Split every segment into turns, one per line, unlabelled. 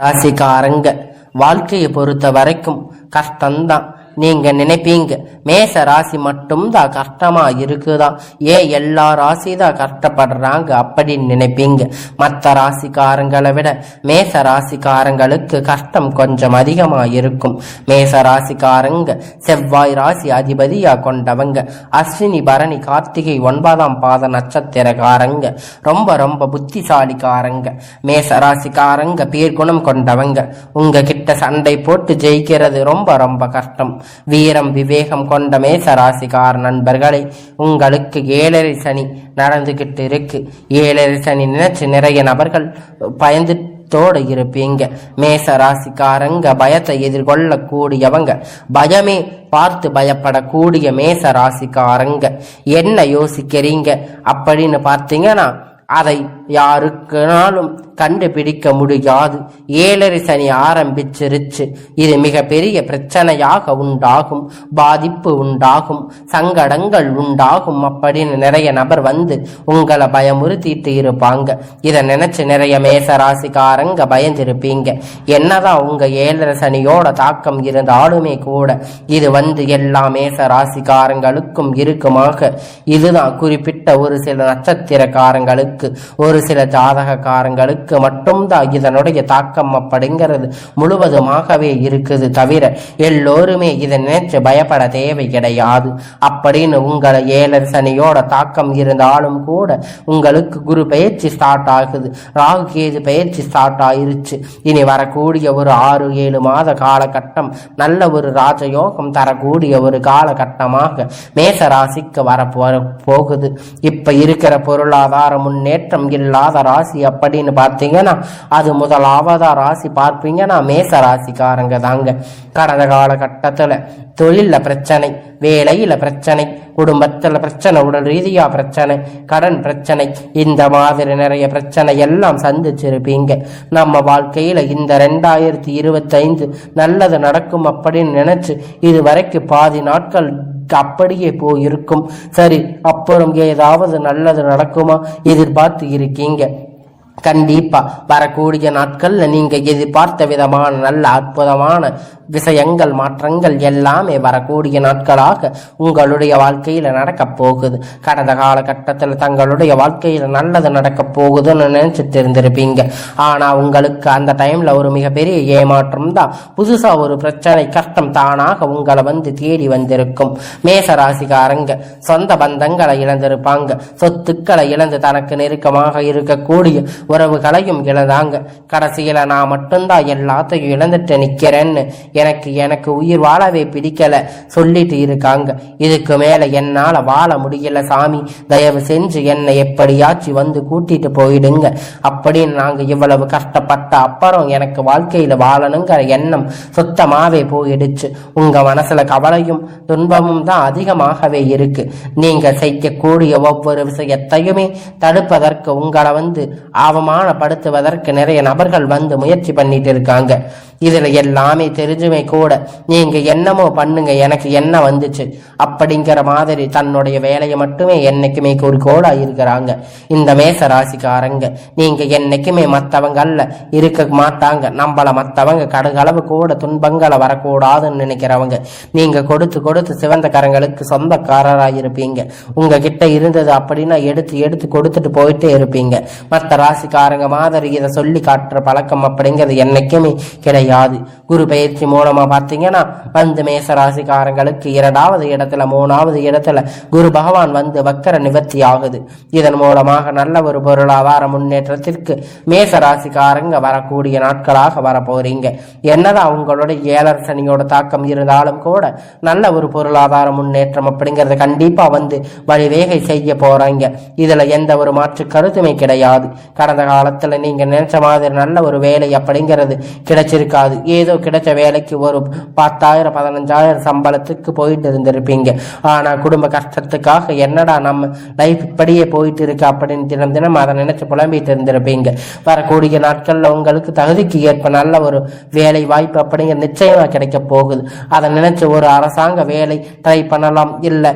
ராசிக்காரங்க. வாழ்க்கையை பொறுத்த வரைக்கும் கஷ்டம்தான். நீங்க நினைப்பீங்க. மேச ராசி மட்டும்தான் கஷ்டமா இருக்குதா? ஏன் எல்லா ராசி தான் கஷ்டப்படுறாங்க அப்படின்னு நினைப்பீங்க. மற்ற ராசிக்காரங்களை விட மேச ராசிக்காரங்களுக்கு கஷ்டம் கொஞ்சம் அதிகமா இருக்கும். மேச ராசிக்காரங்க செவ்வாய் ராசி அதிபதியா கொண்டவங்க. அஸ்வினி பரணி கார்த்திகை ஒன்பதாம் பாத நட்சத்திரக்காரங்க. ரொம்ப ரொம்ப புத்திசாலிக்காரங்க. மேச ராசிக்காரங்க பேர்குணம் கொண்டவங்க. உங்க கிட்ட சண்டை போட்டு ஜெயிக்கிறது ரொம்ப ரொம்ப கஷ்டம். வீரம் விவேகம் கொண்ட மேச நண்பர்களை உங்களுக்கு ஏழரை சனி நடந்துகிட்டு இருக்கு ஏழரை சனி நினைச்சு நிறைய நபர்கள் பயந்து தோட இருப்பீங்க. மேச ராசிக்காரங்க பயத்தை எதிர்கொள்ளக்கூடியவங்க பயமே பார்த்து பயப்படக்கூடிய மேச ராசிக்காரங்க என்ன யோசிக்கிறீங்க? அப்படின்னு பார்த்தீங்கன்னா அதை யாருக்குனாலும் கண்டுபிடிக்க முடியாது. ஏழரை சனி ஆரம்பிச்சிருச்சு. இது மிகப்பெரிய பிரச்சனையாக உண்டாகும். பாதிப்பு உண்டாகும். சங்கடங்கள் உண்டாகும் அப்படின்னு நிறைய நபர் வந்து உங்களை பயமுறுத்திட்டு இருப்பாங்க. இதை நினைச்சு நிறைய மேச ராசிக்காரங்க பயந்திருப்பீங்க. என்னதான் உங்க ஏழரை சனியோட தாக்கம் இருந்தாலுமே கூட இது வந்து எல்லா மேச ராசிக்காரங்களுக்கும் இருக்குமாக. இதுதான் குறிப்பிட்ட ஒரு சில நட்சத்திரக்காரங்களுக்கு ஒரு சில ஜாதகக்காரங்களுக்கு மட்டும்தான் இதனுடைய தாக்கம். அப்படிங்கிறது முழுவதுமாகவே இருக்குது தவிர எல்லோருமே இதை நினைச்சு பயப்பட தேவை கிடையாது. அப்படின்னு உங்களை ஏழர் சனியோட தாக்கம் இருந்தாலும் கூட உங்களுக்கு குரு பயிற்சி ஸ்டார்ட் ஆகுது. ராகு கேது பயிற்சி ஸ்டார்ட் ஆயிருச்சு. இனி வரக்கூடிய ஒரு ஆறு ஏழு மாத காலகட்டம் நல்ல ஒரு ராஜயோகம் தரக்கூடிய ஒரு காலகட்டமாக மேச ராசிக்கு வர போகுது. இப்ப இருக்கிற பொருளாதார முன்னேற்றம் இல்லாத ராசி அப்படின்னு பார்த்தீங்கன்னா அது முதலாவதாக ராசி பார்ப்பீங்கன்னா மேச ராசிக்காரங்க தாங்க. கடந்த காலகட்டத்தில் தொழிலில் பிரச்சனை வேலையில் பிரச்சனை குடும்பத்தில் பிரச்சனை உடல் ரீதியாக பிரச்சனை கடன் பிரச்சனை இந்த மாதிரி நிறைய பிரச்சனை எல்லாம் சந்திச்சிருப்பீங்க. நம்ம வாழ்க்கையில் இந்த ரெண்டாயிரத்தி இருபத்தைந்து நல்லது நடக்கும் அப்படின்னு நினச்சி இது வரைக்கும் பாதி நாட்கள் அப்படியே போயிருக்கும். சரி அப்புறம் ஏதாவது நல்லது நடக்குமா? எதிர்பார்த்து இருக்கீங்க. கண்டிப்பா வரக்கூடிய நாட்கள்ல நீங்க எதிர்பார்த்த விதமான நல்ல அற்புதமான விஷயங்கள் மாற்றங்கள் எல்லாமே வரக்கூடிய நாட்களாக உங்களுடைய வாழ்க்கையில நடக்க போகுது. கடந்த காலகட்டத்தில் தங்களுடைய வாழ்க்கையில நல்லது நடக்க போகுதுன்னு நினைச்சு தெரிந்திருப்பீங்க. ஆனா உங்களுக்கு அந்த டைம்ல ஒரு மிகப்பெரிய ஏமாற்றம் தான். புதுசா ஒரு பிரச்சனை கஷ்டம் தானாக உங்களை வந்து தேடி வந்திருக்கும். மேச ராசிக்காரங்க சொந்த பந்தங்களை இழந்திருப்பாங்க. சொத்துக்களை இழந்து தனக்கு நெருக்கமாக இருக்கக்கூடிய உறவுகளையும் இழந்தாங்க. கடைசியில நான் மட்டும்தான் எல்லாத்தையும் இழந்துட்டு நிக்கிறேன்னு எனக்கு எனக்கு உயிர் வாழவே பிடிக்கல சொல்லிட்டு இருக்காங்க. இதுக்கு மேல என்னால வாழ முடியல சாமி. தயவு செஞ்சு என்னை எப்படியாச்சும் வந்து கூட்டிட்டு போயிடுங்க. அப்படின்னு நாங்க இவ்வளவு கஷ்டப்பட்ட அப்புறம் எனக்கு வாழ்க்கையில வாழணுங்கிற எண்ணம் சுத்தமாவே போயிடுச்சு. உங்க மனசுல கவலையும் துன்பமும் தான் அதிகமாகவே இருக்கு. நீங்க செய்யக்கூடிய ஒவ்வொரு விஷயத்தையுமே தடுப்பதற்கு உங்களை வந்து அவமானப்படுத்துவதற்கு நிறைய நபர்கள் வந்து முயற்சி பண்ணிட்டு இருக்காங்க. இதுல எல்லாமே தெரிஞ்சுமே கூட நீங்க என்னமோ பண்ணுங்க எனக்கு என்ன வந்துச்சு? அப்படிங்கிற மாதிரி தன்னுடைய வேலையை மட்டுமே என்னைக்குமே குறிக்கோளா இருக்கிறாங்க. இந்த மேச ராசிக்காரங்க நீங்க என்னைக்குமே மத்தவங்கல்ல இருக்க மாட்டாங்க. நம்மள மத்தவங்க கடுகளவு கூட துன்பங்களை வரக்கூடாதுன்னு நினைக்கிறவங்க. நீங்க கொடுத்து கொடுத்து சிவந்த கரங்களுக்கு சொந்தக்காரராக இருப்பீங்க உங்ககிட்ட இருந்தது அப்படின்னா எடுத்து எடுத்து கொடுத்துட்டு போயிட்டே இருப்பீங்க. மற்ற ராசி ராசிக்காரங்க மாதிரி இதை சொல்லி காட்டுற பழக்கம் அப்படிங்கிறது என்னைக்குமே கிடையாது. குரு பயிற்சி மூலமா பார்த்தீங்கன்னா வந்து மேச ராசிக்காரங்களுக்கு இரண்டாவது இடத்துல மூணாவது இடத்துல குரு பகவான் வந்து வக்கர நிவர்த்தி ஆகுது. இதன் மூலமாக நல்ல ஒரு பொருளாதார முன்னேற்றத்திற்கு மேச ராசிக்காரங்க வரக்கூடிய நாட்களாக வரப்போறீங்க. என்னதான் உங்களுடைய ஏழர் சனியோட தாக்கம் இருந்தாலும் கூட நல்ல ஒரு பொருளாதார முன்னேற்றம் அப்படிங்கறத கண்டிப்பா வந்து வழிவேகை செய்ய போறாங்க. இதுல எந்த ஒரு மாற்று கருத்துமே கிடையாது. கடந்த காலத்துல நீங்க நினைச்ச மாதிரி நல்ல ஒரு வேலை அப்படிங்கிறது கிடைச்சிருக்காது. ஏதோ கிடைச்ச வேலைக்கு ஒரு பத்தாயிரம் பதினஞ்சாயிரம் சம்பளத்துக்கு போயிட்டு இருந்திருப்பீங்க. ஆனா குடும்ப கஷ்டத்துக்காக என்னடா நம்ம லைஃப் இப்படியே போயிட்டு இருக்கு அப்படின்னு தினம் தினம் அதை நினைச்சு புலம்பிட்டு இருந்திருப்பீங்க. வரக்கூடிய நாட்கள்ல உங்களுக்கு தகுதிக்கு ஏற்ப நல்ல ஒரு வேலை வாய்ப்பு அப்படிங்கிற நிச்சயமா கிடைக்க போகுது. அதை நினைச்சு ஒரு அரசாங்க வேலை ட்ரை பண்ணலாம். இல்ல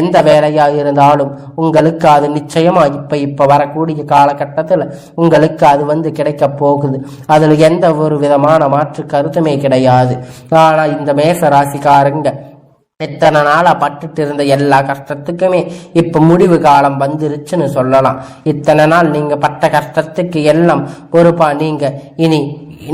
எந்த வேலையா இருந்தாலும் உங்களுக்கு அது நிச்சயமா இப்ப இப்ப வரக்கூடிய காலகட்டத்தில் உங்களுக்கு அது வந்து கிடைக்க போகுது. அதில் எந்த ஒரு விதமான மாற்று கருத்துமே கிடையாது. ஆனால் இந்த மேச ராசிக்காரங்க எத்தனை நாளா பட்டுட்டு இருந்த எல்லா கஷ்டத்துக்குமே இப்ப முடிவு காலம் வந்துருச்சுன்னு சொல்லலாம். இத்தனை நாள் நீங்க பட்ட கஷ்டத்துக்கு எல்லாம் பொறுப்பா நீங்க இனி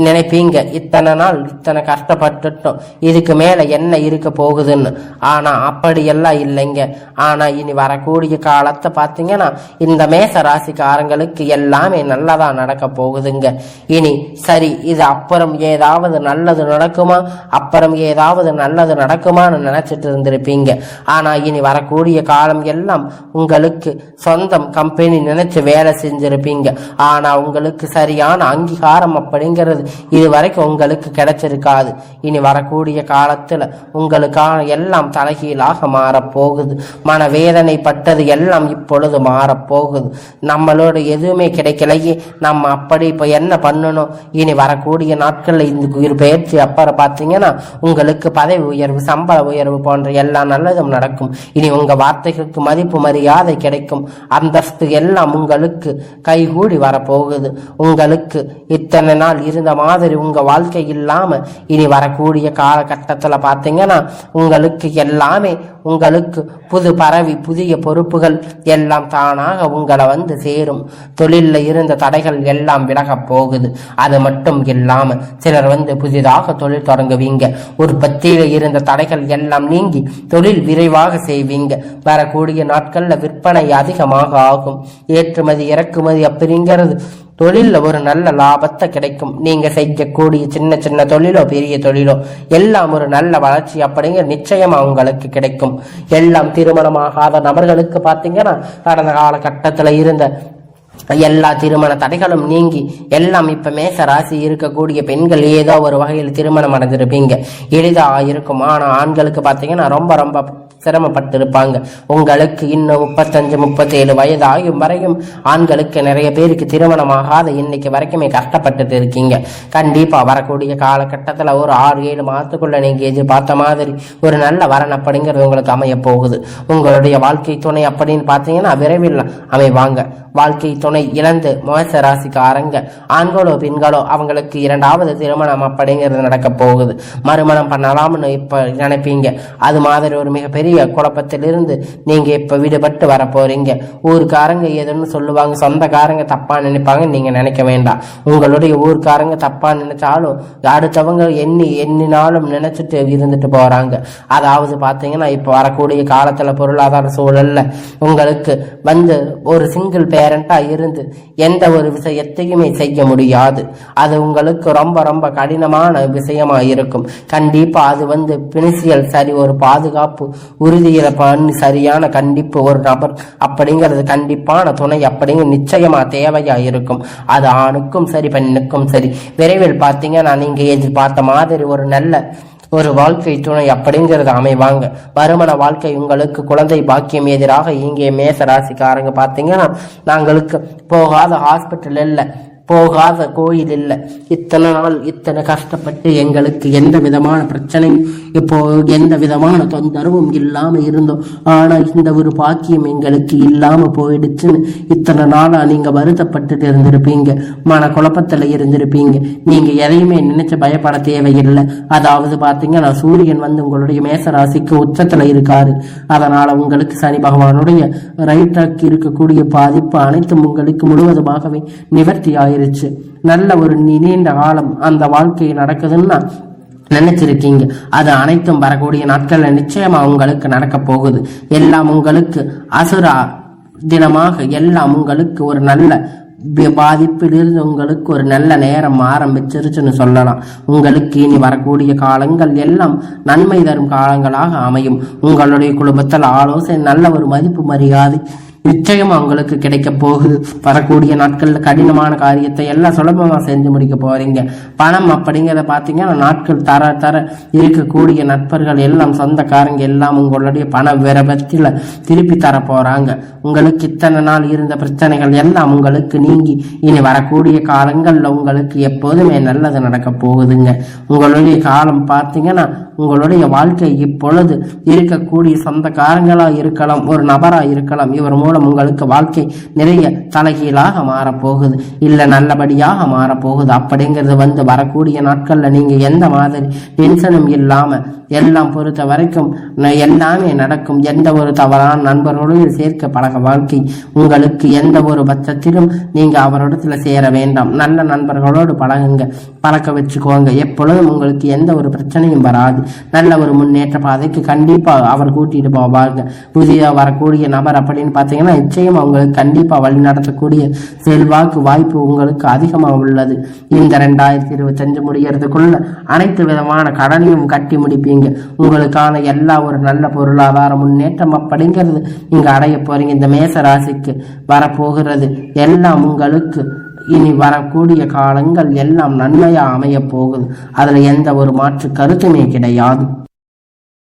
நினைப்பீங்க. இத்தனை நாள் இத்தனை கஷ்டப்பட்டுட்டோம். இதுக்கு மேலே என்ன இருக்க போகுதுன்னு. ஆனால் அப்படியெல்லாம் இல்லைங்க. ஆனால் இனி வரக்கூடிய காலத்தை பார்த்தீங்கன்னா இந்த மேச ராசிக்காரங்களுக்கு எல்லாமே நல்லதா நடக்க போகுதுங்க. இனி சரி இது அப்புறம் ஏதாவது நல்லது நடக்குமா? அப்புறம் ஏதாவது நல்லது நடக்குமான்னு நினச்சிட்டு இருந்திருப்பீங்க. ஆனால் இனி வரக்கூடிய காலம் எல்லாம் உங்களுக்கு சொந்தம் கம்பெனி நினைச்சு வேலை செஞ்சிருப்பீங்க. ஆனால் உங்களுக்கு சரியான அங்கீகாரம் அப்படிங்கிறது இது வரைக்கும் உங்களுக்கு கிடைச்சிருக்காது. இனி வரக்கூடிய காலத்துல உங்களுக்கான எல்லாம் தலைகீழாக மாறப்போகுது. மனவேதனை பட்டது எல்லாம் இப்பொழுது மாறப்போகுது. நம்மளோட எதுவுமே கிடைக்கலையே. நம்ம அப்படி இப்போ என்ன பண்ணணும்? இனி வரக்கூடிய நாட்களில் இந்த பயிற்சி அப்புறம் பார்த்தீங்கன்னா உங்களுக்கு பதவி உயர்வு சம்பள உயர்வு போன்ற எல்லா நல்லதும் நடக்கும். இனி உங்க வார்த்தைகளுக்கு மதிப்பு மரியாதை கிடைக்கும். அந்தஸ்து எல்லாம் உங்களுக்கு கைகூடி வரப்போகுது. உங்களுக்கு இத்தனை நாள் இரு மாதிரி உங்க வாழ்க்கை இல்லாம இனி வரக்கூடிய காலகட்டத்துல பார்த்தீங்கன்னா உங்களுக்கு எல்லாமே உங்களுக்கு புது பரவி புதிய பொறுப்புகள் எல்லாம் தானாக உங்களை வந்து சேரும். தொழிலில் இருந்த தடைகள் எல்லாம் விலகப் போகுது. அது மட்டும் இல்லாமல் சிலர் வந்து புதிதாக தொழில் தொடங்குவீங்க. உற்பத்தியில் இருந்த தடைகள் எல்லாம் நீங்கி தொழில் விரைவாக செய்வீங்க. வரக்கூடிய நாட்களில் விற்பனை அதிகமாக ஆகும். ஏற்றுமதி இறக்குமதி அப்படிங்கிறது தொழில ஒரு நல்ல லாபத்தை கிடைக்கும். நீங்க செய்யக்கூடிய சின்ன சின்ன தொழிலோ பெரிய தொழிலோ எல்லாம் ஒரு நல்ல வளர்ச்சி அப்படிங்கிற நிச்சயமா உங்களுக்கு கிடைக்கும். எல்லாம் திருமணமாகாத நபர்களுக்கு பார்த்தீங்கன்னா கடந்த காலகட்டத்துல இருந்த எல்லா திருமண தடைகளும் நீங்கி எல்லாம் இப்ப மேச ராசி இருக்கக்கூடிய பெண்கள் ஏதோ ஒரு வகையில் திருமணம் அடைஞ்சிருப்பீங்க. எளிதா இருக்கும். ஆனா ஆண்களுக்கு பாத்தீங்கன்னா ரொம்ப ரொம்ப சிரமப்பட்டு இருப்பாங்க உங்களுக்கு இன்னும் முப்பத்தஞ்சு முப்பத்தேழு வயது ஆகும் வரையும் ஆண்களுக்கு நிறைய பேருக்கு திருமணமாகாத இன்னைக்கு வரைக்குமே கஷ்டப்பட்டுட்டு இருக்கீங்க. கண்டிப்பாக வரக்கூடிய காலகட்டத்தில் ஒரு ஆறு ஏழு மாதத்துக்குள்ள நீங்கள் எதிர்பார்த்த மாதிரி ஒரு நல்ல வரன் அப்படிங்கிறது உங்களுக்கு அமைய போகுது. உங்களுடைய வாழ்க்கை துணை அப்படின்னு பார்த்தீங்கன்னா விரைவில் அமைவாங்க. வாழ்க்கை துணை இழந்து மோச ராசிக்காரங்க ஆண்களோ பெண்களோ அவங்களுக்கு இரண்டாவது திருமணம் அப்படிங்கிறது நடக்க போகுது. மறுமணம் பண்ணலாம்னு இப்போ நினைப்பீங்க. அது மாதிரி ஒரு மிகப்பெரிய குழப்பத்திலிருந்து நீங்க இப்ப விடுபட்டு வர போறீங்க. ஊருக்காரங்க எதுன்னு சொல்லுவாங்க சொந்தக்காரங்க தப்பா நினைப்பாங்க நீங்க நினைக்க வேண்டாம். உங்களுடைய ஊருக்காரங்க தப்பா நினைச்சாலும் அடுத்தவங்க எண்ணி எண்ணினாலும் நினைச்சிட்டு இருந்துட்டு போறாங்க. அதாவது பாத்தீங்கன்னா இப்ப வரக்கூடிய காலத்துல பொருளாதார சூழல்ல உங்களுக்கு வந்து ஒரு சிங்கிள் பேரண்டா இருந்து எந்த ஒரு விஷயத்தையுமே செய்ய முடியாது. அது உங்களுக்கு ரொம்ப ரொம்ப கடினமான விஷயமா இருக்கும். கண்டிப்பா அது வந்து பினிசியல் சரி ஒரு பாதுகாப்பு உறுதியில பண்ணி சரியான கண்டிப்பு ஒரு நபர் அப்படிங்கிறது கண்டிப்பான துணை அப்படிங்கிற நிச்சயமா தேவையா இருக்கும். அது ஆணுக்கும் சரி பெண்ணுக்கும் சரி. விரைவில் பார்த்தீங்கன்னா நீங்க எதிர்பார்த்த மாதிரி ஒரு நல்ல ஒரு வாழ்க்கை துணை அப்படிங்கிறது அமைவாங்க. வருமான வாழ்க்கை உங்களுக்கு குழந்தை பாக்கியம் எதிராக இங்கே மேச ராசிக்காரங்க பார்த்தீங்கன்னா நாங்களுக்கு போகாத ஹாஸ்பிட்டல் இல்லை. போகாத கோயில் இல்லை. இத்தனை நாள் இத்தனை கஷ்டப்பட்டு எங்களுக்கு எந்த விதமான பிரச்சனையும் இப்போ எந்த விதமான தொந்தரவும் இல்லாமல் இருந்தோம். ஆனால் இந்த ஒரு பாக்கியம் எங்களுக்கு இல்லாமல் போயிடுச்சுன்னு இத்தனை நாளாக நீங்கள் வருத்தப்பட்டுட்டு இருந்திருப்பீங்க. மன குழப்பத்தில் இருந்திருப்பீங்க. நீங்கள் எதையுமே நினைச்சு பயப்பட தேவையில்லை. அதாவது பார்த்தீங்கன்னா சூரியன் வந்து உங்களுடைய மேச ராசிக்கு உச்சத்துல இருக்காரு. அதனால் உங்களுக்கு சனி பகவானுடைய ரைட்டாக்கு இருக்கக்கூடிய பாதிப்பு அனைத்தும் உங்களுக்கு முழுவதுமாகவே நிவர்த்தியாகி ஆயிருச்சு. நல்ல ஒரு நீண்ட காலம் அந்த வாழ்க்கை நடக்குதுன்னா நினைச்சிருக்கீங்க. அது அனைத்தும் வரக்கூடிய நாட்கள்ல நிச்சயமா உங்களுக்கு நடக்க போகுது. எல்லாம் உங்களுக்கு அசுரா தினமாக எல்லாம் உங்களுக்கு ஒரு நல்ல பாதிப்பிலிருந்து உங்களுக்கு ஒரு நல்ல நேரம் ஆரம்பிச்சிருச்சுன்னு சொல்லலாம். உங்களுக்கு இனி வரக்கூடிய காலங்கள் எல்லாம் நன்மை தரும் காலங்களாக அமையும். உங்களுடைய குடும்பத்தில் ஆலோசனை நல்ல ஒரு மதிப்பு மரியாதை நிச்சயம் அவங்களுக்கு கிடைக்க போகுது. வரக்கூடிய நாட்கள்ல கடினமான காரியத்தை எல்லாம் சுலபமா செஞ்சு முடிக்க போறீங்க. பணம் அப்படிங்கிறத பாத்தீங்கன்னா நாட்கள் தர தர இருக்கக்கூடிய நட்பர்கள் எல்லாம் சொந்தக்காரங்க எல்லாம் உங்களுடைய பண விரபத்தில் திருப்பி தர போறாங்க. உங்களுக்கு இத்தனை நாள் இருந்த பிரச்சனைகள் எல்லாம் உங்களுக்கு நீங்கி இனி வரக்கூடிய காலங்கள்ல உங்களுக்கு எப்போதுமே நல்லது நடக்க போகுதுங்க. உங்களுடைய காலம் பார்த்தீங்கன்னா உங்களுடைய வாழ்க்கை இப்பொழுது இருக்கக்கூடிய சொந்தக்காரங்களாக இருக்கலாம் ஒரு நபராக இருக்கலாம். இவர் மூலம் உங்களுக்கு வாழ்க்கை நிறைய தலைகீழாக மாறப்போகுது இல்லை நல்லபடியாக மாறப்போகுது. அப்படிங்கிறது வந்து வரக்கூடிய நாட்களில் நீங்கள் எந்த மாதிரி டென்ஷனும் இல்லாமல் எல்லாம் பொறுத்த வரைக்கும் ந- எல்லாமே நடக்கும். எந்த ஒரு தவறான நண்பரோடு சேர்க்க பழக வாழ்க்கை உங்களுக்கு எந்த ஒரு பட்சத்திலும் நீங்கள் அவரிடத்துல சேர வேண்டாம். நல்ல நண்பர்களோடு பழகுங்க பழக்க வச்சுக்கோங்க. எப்பொழுதும் உங்களுக்கு எந்த ஒரு பிரச்சனையும் வராது. நல்ல ஒரு முன்னேற்ற பாதைக்கு கண்டிப்பாக அவர் கூட்டிட்டு போவாங்க புதிய வரக்கூடிய நபர் அப்படின்னு பார்த்தீங்கன்னா நிச்சயம் அவங்களுக்கு கண்டிப்பாக வழி நடத்தக்கூடிய செல்வாக்கு வாய்ப்பு உங்களுக்கு அதிகமாக உள்ளது. இந்த ரெண்டாயிரத்தி இருபத்தஞ்சு முடிகிறதுக்குள்ள அனைத்து விதமான கடனையும் கட்டி முடிப்பீங்க. உங்களுக்கான எல்லா ஒரு நல்ல பொருளாதார முன்னேற்றம் அப்படிங்கிறது நீங்கள் அடைய போறீங்க. இந்த மேச ராசிக்கு வரப்போகிறது எல்லாம் உங்களுக்கு இனி வரக்கூடிய காலங்கள் எல்லாம் நன்மையா அமைய போகுது. அதுல எந்த ஒரு மாற்று கருத்துமே கிடையாது.